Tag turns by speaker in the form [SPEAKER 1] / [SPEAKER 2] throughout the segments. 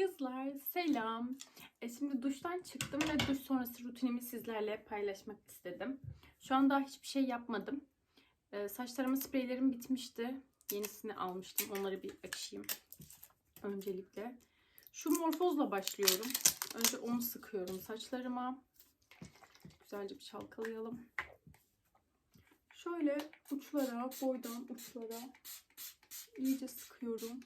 [SPEAKER 1] Kızlar selam. E, şimdi duştan çıktım ve duş sonrası rutinimi sizlerle paylaşmak istedim. Şu an daha hiçbir şey yapmadım. E, saç tarama spreylerim bitmişti. Yenisini almıştım. Onları bir açayım. Öncelikle. Şu morfozla başlıyorum. Önce onu sıkıyorum saçlarıma. Güzelce bir çalkalayalım. Şöyle uçlara, boydan uçlara iyice sıkıyorum.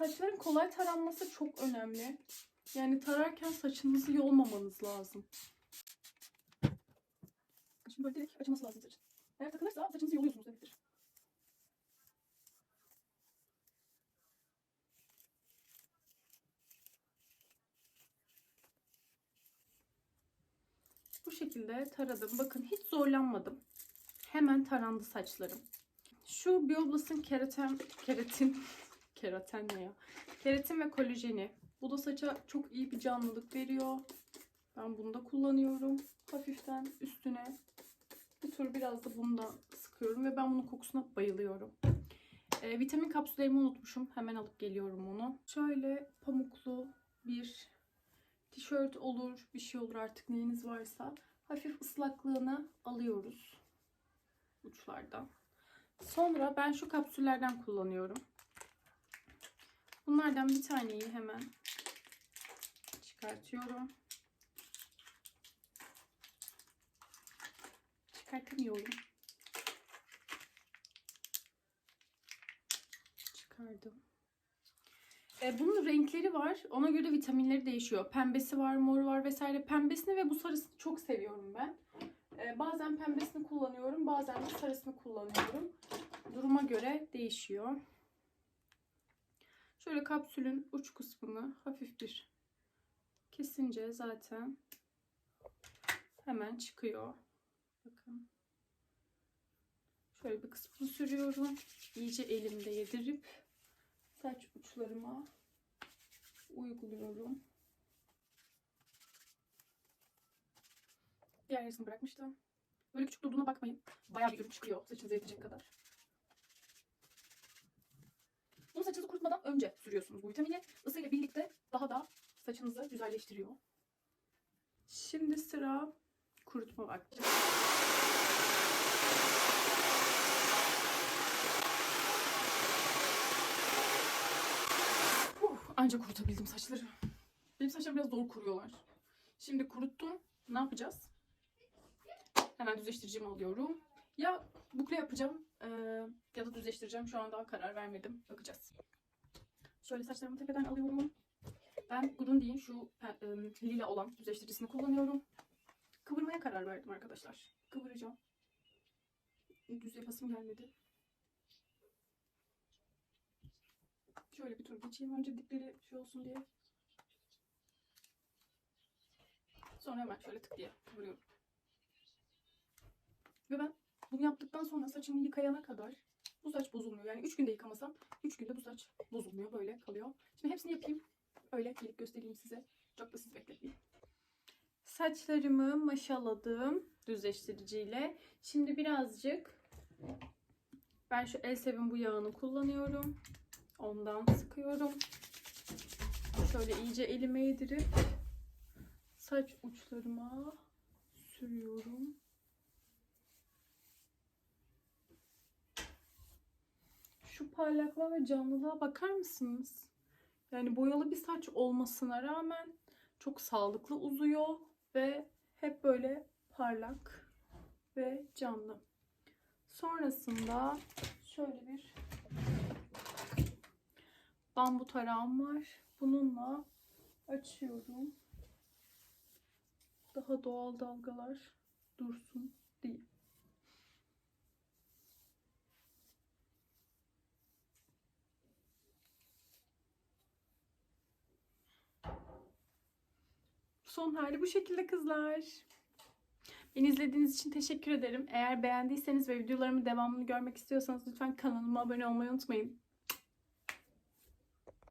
[SPEAKER 1] Saçların kolay taranması çok önemli. Yani tararken saçınızı yolmamanız lazım. Şimdi böyle direkt açılması lazım saçın. Eğer takılırsa saçınızı yoluyorsunuz demektir. Bu şekilde taradım. Bakın hiç zorlanmadım. Hemen tarandı saçlarım. Şu Bioblas'ın keratin, keratin, keratin ne ya? Keratin ve kolajeni. Bu da saça çok iyi bir canlılık veriyor. Ben bunu da kullanıyorum. Hafiften üstüne bir tur biraz da bunu da sıkıyorum ve ben bunun kokusuna bayılıyorum. Ee, vitamin kapsüllerimi unutmuşum. Hemen alıp geliyorum onu. Şöyle pamuklu bir tişört olur, bir şey olur artık neyiniz varsa. Hafif ıslaklığını alıyoruz uçlardan. Sonra ben şu kapsüllerden kullanıyorum. Bunlardan bir taneyi hemen çıkartıyorum. Çıkartamıyorum. Çıkardım. E, bunun renkleri var. Ona göre vitaminleri değişiyor. Pembesi var, moru var vesaire. Pembesini ve bu sarısını çok seviyorum ben. E, bazen pembesini kullanıyorum, bazen de sarısını kullanıyorum. Duruma göre değişiyor. Şöyle kapsülün uç kısmını hafif bir kesince zaten hemen çıkıyor. Bakın. Şöyle bir kısmını sürüyorum. İyice elimde yedirip saç uçlarıma uyguluyorum. Diğer yarısını bırakmıştım. Böyle küçük durduğuna bakmayın. Bayağı bir ürün çıkıyor saçınıza yetecek kadar. Bunu saçınızı kurutmadan önce sürüyorsunuz bu vitamini. Isıyla birlikte daha da saçınızı güzelleştiriyor. Şimdi sıra kurutma vakti. Ancak kurutabildim saçları. Benim saçlarım biraz zor kuruyorlar. Şimdi kuruttum. Ne yapacağız? Hemen düzleştiricimi alıyorum. Ya bukle yapacağım eee, ya da düzleştireceğim. Şu an daha karar vermedim. Bakacağız. Şöyle saçlarımı tepeden alıyorum. Ben Grundy'in şu pe- em, lila olan düzleştiricisini kullanıyorum. Kıvırmaya karar verdim arkadaşlar. Kıvıracağım. Düz yapasım gelmedi. Şöyle bir tur geçeyim önce dipleri şey olsun diye. Sonra hemen şöyle tık diye kıvırıyorum. Ve ben bunu yaptıktan sonra saçımı yıkayana kadar bu saç bozulmuyor. Yani 3 günde yıkamasam 3 günde bu saç bozulmuyor. Böyle kalıyor. Şimdi hepsini yapayım. Öyle gelip göstereyim size. Çok da sizi bekletmeyeyim. Saçlarımı maşaladım düzleştiriciyle. Şimdi birazcık ben şu Elsev'in bu yağını kullanıyorum. Ondan sıkıyorum. Şöyle iyice elime yedirip saç uçlarıma sürüyorum. Şu parlaklığa ve canlılığa bakar mısınız? Yani boyalı bir saç olmasına rağmen çok sağlıklı uzuyor ve hep böyle parlak ve canlı. Sonrasında şöyle bir bambu tarağım var. Bununla açıyorum. Daha doğal dalgalar dursun diye. Son hali bu şekilde kızlar. Beni izlediğiniz için teşekkür ederim. Eğer beğendiyseniz ve videolarımın devamını görmek istiyorsanız lütfen kanalıma abone olmayı unutmayın.